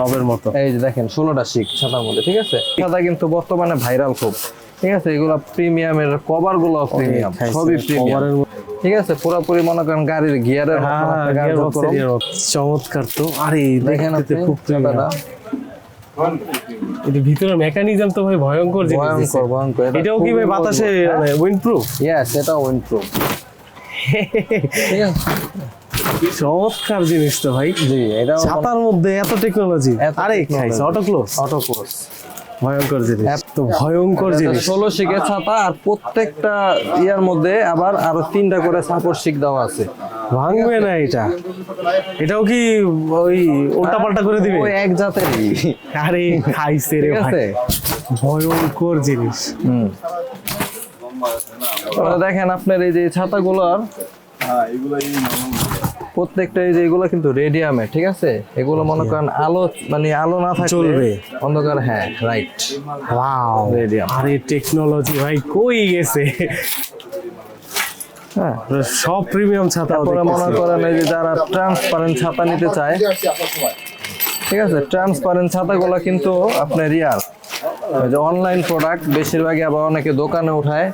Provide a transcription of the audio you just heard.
নবের মতো। এই যে দেখেন ষোলোটা শিক ছাতার মধ্যে ঠিক আছে? ছাতা কিন্তু বর্তমানে ভাইরাল খুব ঠিক আছে? এগুলো প্রিমিয়ামের কভারগুলো প্রিমিয়াম সবই প্রিমিয়াম ঠিক আছে? পুরোপুরি মনে করেন গাড়ির গিয়ারের হ্যাঁ। চমৎকার তো। আরে দেখেন আপনি খুব এটা ভিতরে মেকানিজম তো ভাই ভয়ঙ্কর ভয়ঙ্কর ভয়ঙ্কর। এটাও কি ভাই বাতাসে উইন্ড প্রুফ? Yes, এটা উইন্ড প্রুফ ঠিক আছে? চমৎকার জিনিস তো ভাই। জি এটা ছাতার মধ্যে এত টেকনোলজি এত আরে। খাইছে অটো ক্লোজ অটো ক্লোজ ভয়ঙ্কর জিনিস তো ভয়ঙ্কর জিনিস। ষোলো শিকের ছাতা আর প্রত্যেকটা ইয়ার মধ্যে আবার আরও তিনটা করে সাপোর্ট শিক দেওয়া আছে। ভাঙবে না এটা। এটাও কি ওই উল্টা পাল্টা করে দিবে? ওই এক জাতেরই। আরে খাইছে রে ভাই। ভয়ঙ্কর জিনিস। হুম। দেখেন আপনার এই যে ছাতাগুলোর প্রত্যেকটা এই যে এগুলো কিন্তু রেডিয়ামে ঠিক আছে? এগুলো মনে করেন আলো মানে আলো না থাকলে চলবে। অন্ধকার হ্যাঁ রাইট ওয়াও Radium। আরে টেকনোলজি ভাই কই গেছে? হ্যাঁ। সব প্রিমিয়াম ছাতা তারপরে মনে করেন এই যে যারা ট্রান্সপারেন্ট ছাতা নিতে চায় ঠিক আছে? ট্রান্সপারেন্ট ছাতাগুলো কিন্তু আপনার রিয়ার ওই যে অনলাইন প্রোডাক্ট বেশিরভাগই আবার অনেকে দোকানে উঠায়।